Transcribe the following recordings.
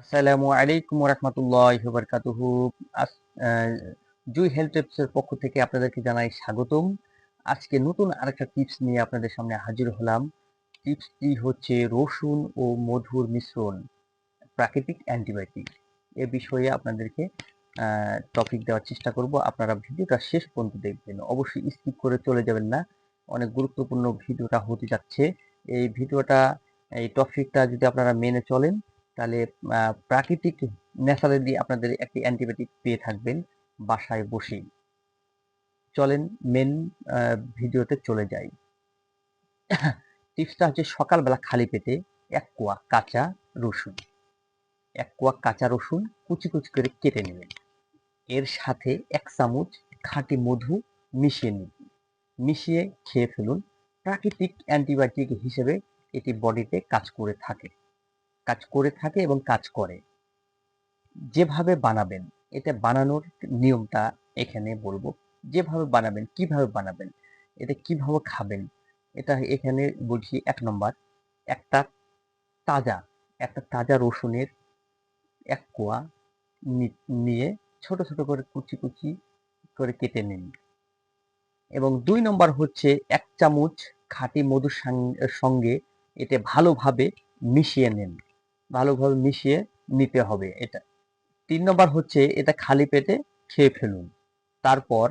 আসসালামু আলাইকুম রহমতুল্লাহ বারকাতুহু জুই হেলথ টিপসের পক্ষ থেকে আপনাদেরকে জানাই স্বাগতম। আজকে নতুন আরেকটা টিপস নিয়ে আপনাদের সামনে হাজির হলাম। টিপসটি হচ্ছে রসুন ও মধুর মিশ্রণ, প্রাকৃতিক অ্যান্টিবায়োটিক। এ বিষয়ে আপনাদেরকে টপিক দেওয়ার চেষ্টা করব। আপনারা ভিডিওটা শেষ পর্যন্ত দেখবেন। অবশ্যই স্কিপ করে চলে যাবেন না। অনেক গুরুত্বপূর্ণ ভিডিওটা হতে যাচ্ছে। এই ভিডিওটা, এই টপিকটা যদি আপনারা মেনে চলেন তাহলে প্রাকৃতিক ন্যাচারালি আপনাদের একটি অ্যান্টিবায়োটিক পেয়ে থাকবেন, বাসায় বসেই। চলেন মেন ভিডিওতে চলে যাই। টিপসটা হচ্ছে সকালবেলা খালি পেটে এক কোয়া কাঁচা রসুন। এক কোয়া কাঁচা রসুন কুচি কুচি করে কেটে নেবেন। এর সাথে এক চামচ খাঁটি মধু মিশিয়ে নিন। মিশিয়ে খেয়ে ফেলুন। প্রাকৃতিক অ্যান্টিবায়োটিক হিসেবে এটি বডিতে কাজ করে থাকে। কাজ করে থাকে এবং কাজ করে। যেভাবে বানাবেন, এটা বানানোর নিয়মটা এখানে বলব। যেভাবে বানাবেন, কীভাবে বানাবেন, এটা কীভাবে খাবেন, এটা এখানে বলছি এক নম্বর। একটা তাজা একটা তাজা রসুনের এক কোয়া নিয়ে ছোট ছোট করে কুচি কুচি করে কেটে নিন। এবং দুই নম্বর হচ্ছে এক চামচ খাঁটি মধুর সঙ্গে এতে ভালোভাবে মিশিয়ে নেন। ভালোভাবে মিশিয়ে নিতে হবে এটা। তিন নম্বর হচ্ছে এটা খালি পেটে খেয়ে ফেলুন। তারপর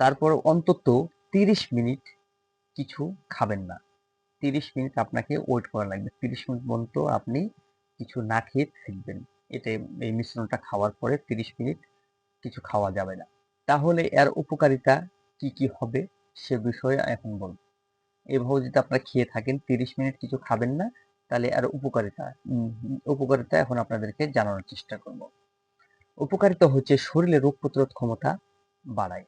তারপর অন্তত তিরিশ মিনিট কিছু খাবেন না। তিরিশ মিনিট আপনাকে ওয়েট করা লাগবে। তিরিশ মিনিট পর্যন্ত আপনি কিছু না খেয়ে থাকবেন। এতে এই মিশ্রণটা খাওয়ার পরে তিরিশ মিনিট কিছু খাওয়া যাবে না। তাহলে এর উপকারিতা কি কি হবে সে বিষয়ে এখন বলব। এভাবে যদি আপনারা খেয়ে থাকেন, তিরিশ মিনিট কিছু খাবেন না তাহলে আর উপকারিতা উপকারিতা এখন আপনাদেরকে জানানোর চেষ্টা করব। উপকারিতা হচ্ছে শরীরে রোগ প্রতিরোধ ক্ষমতা বাড়ায়।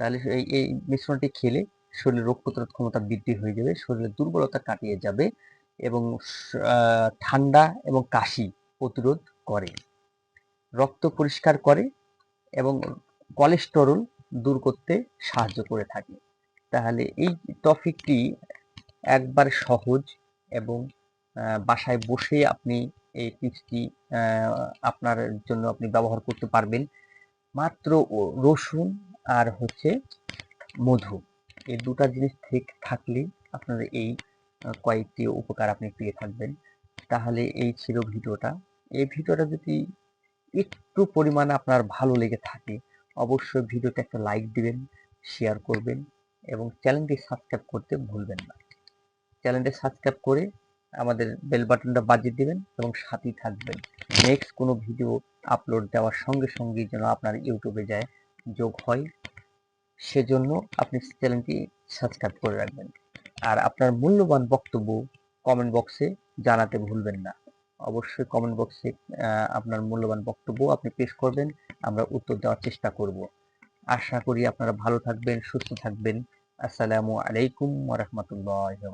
তাহলে এই এই মিশ্রণটি খেলে শরীরে রোগ প্রতিরোধ ক্ষমতা বৃদ্ধি হয়ে যাবে, শরীরের দুর্বলতা কাটিয়ে যাবে এবং ঠান্ডা এবং কাশি প্রতিরোধ করে। রক্ত পরিষ্কার করে এবং কোলেস্টেরল দূর করতে সাহায্য করে থাকে। তাহলে এই টপিকটি একবার সহজ এবং বাসায় বসে আপনি এই টিপসটি আপনার জন্য আপনি ব্যবহার করতে পারবেন। মাত্র রসুন আর হচ্ছে মধু, এই দুটা জিনিস ঠিক থাকলে আপনার এই কয়েকটি উপকার আপনি পেয়ে থাকবেন। তাহলে এই ছিল ভিডিওটা। এই ভিডিওটা যদি একটু পরিমাণে আপনার ভালো লেগে থাকে, অবশ্যই ভিডিওটা একটা লাইক দিবেন, শেয়ার করবেন এবং চ্যানেলটি সাবস্ক্রাইব করতে ভুলবেন না। চ্যানেলটি সাবস্ক্রাইব করে আমাদের বেল বাটনটা বাজিয়ে দিবেন এবং সাথেই থাকবেন। নেক্সট কোনো ভিডিও আপলোড দেওয়ার সঙ্গে সঙ্গে যেন আপনার ইউটিউবে যায়, যোগ হয়। সেজন্য আপনি চ্যানেলটি সাবস্ক্রাইব করে রাখবেন। আর আপনার মূল্যবান বক্তব্য কমেন্ট বক্সে জানাতে ভুলবেন না। অবশ্যই কমেন্ট বক্সে আপনার মূল্যবান বক্তব্য আপনি পেশ করবেন, আমরা উত্তর দেওয়ার চেষ্টা করব। আশা করি আপনারা ভালো থাকবেন, সুস্থ থাকবেন। আসসালামু আলাইকুম ওয়া রাহমাতুল্লাহি